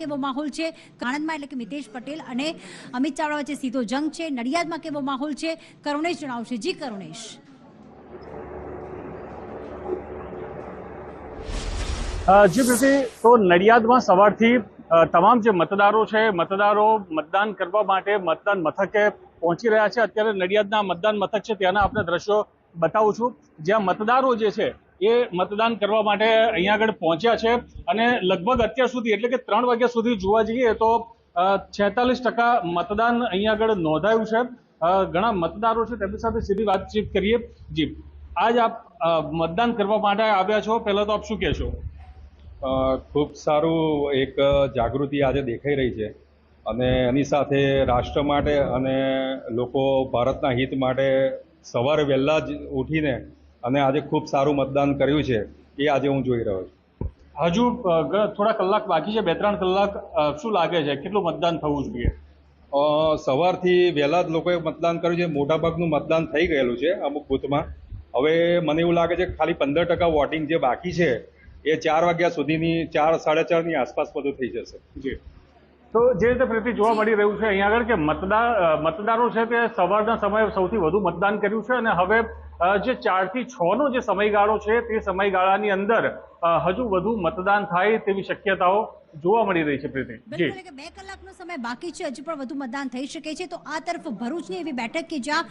કેવો માહોલ છે? આણંદમાં એટલે કે મિતેશ પટેલ અને અમિત ચાવડા વચ્ચે સીધો જંગ છે. નડિયાદમાં કેવો માહોલ છે? કરુણેશ જણાવશે. જી, કરુણેશ. જી, પ્રીતિ, તો નડિયાદમાં સવારથી તમામ જે મતદારો છે, મતદારો મતદાન કરવા માટે મતદાન મથકે પહોંચી રહ્યા છે. અત્યારે નડિયાદના મતદાન મથક છે. ત્યાંના આપણે દ્રશ્યો બતાવું છું. જ્યાં મતદારો જે છે એ મતદાન કરવા માટે અહીંયા આગળ પહોંચ્યા છે. અને લગભગ અત્યાર સુધી, એટલે કે ત્રણ વાગ્યા સુધી જોવા જઈએ તો છેતાલીસ ટકા મતદાન અહીંયા આગળ નોંધાયું છે. ઘણા મતદારો છે તેમની સાથે સીધી વાતચીત કરીએ. જી, આજ આપ મતદાન કરવા માટે આવ્યા છો. પહેલા તો આપ શું કહેશો? ખૂબ સારું એક જાગૃતિ આજે દેખાઈ રહી છે. અને એની સાથે રાષ્ટ્ર માટે અને લોકો ભારતના હિત માટે સવારે વહેલા જ ઉઠીને અને આજે ખૂબ સારું મતદાન કર્યું છે એ આજે હું જોઈ રહ્યો છું. હજુ થોડા કલાક બાકી છે બે ત્રણ કલાક શું લાગે છે? કેટલું મતદાન થવું જોઈએ? સવારથી વહેલા જ લોકોએ મતદાન કર્યું છે મોટાભાગનું મતદાન થઈ ગયેલું છે અમુક બૂથમાં. હવે મને એવું લાગે છે કે ખાલી પંદર ટકા વોટિંગ જે બાકી છે એ ચાર વાગ્યા સુધીની ચાર સાડા ચારની આસપાસ બધું થઈ જશે. જી. તો જે રીતે પ્રીતિ જોવા મળી રહ્યું છે અહીંયા આગળ કે મતદાર મતદારો છે તે સવારના સમયે સૌથી વધુ મતદાન કર્યું છે અને હવે જે ચારથી છ નો જે સમયગાળો છે તે સમયગાળાની અંદર હજુ વધુ મતદાન થાય તેવી શક્યતાઓ જોવા મળી રહી છે પ્રીતિ બિલકુલ કે બે કલાકનો સમય બાકી છે હજુ પણ વધુ મતદાન થઈ શકે છે. તો આ તરફ ભરૂચની એવી બેઠક કે જ્યાં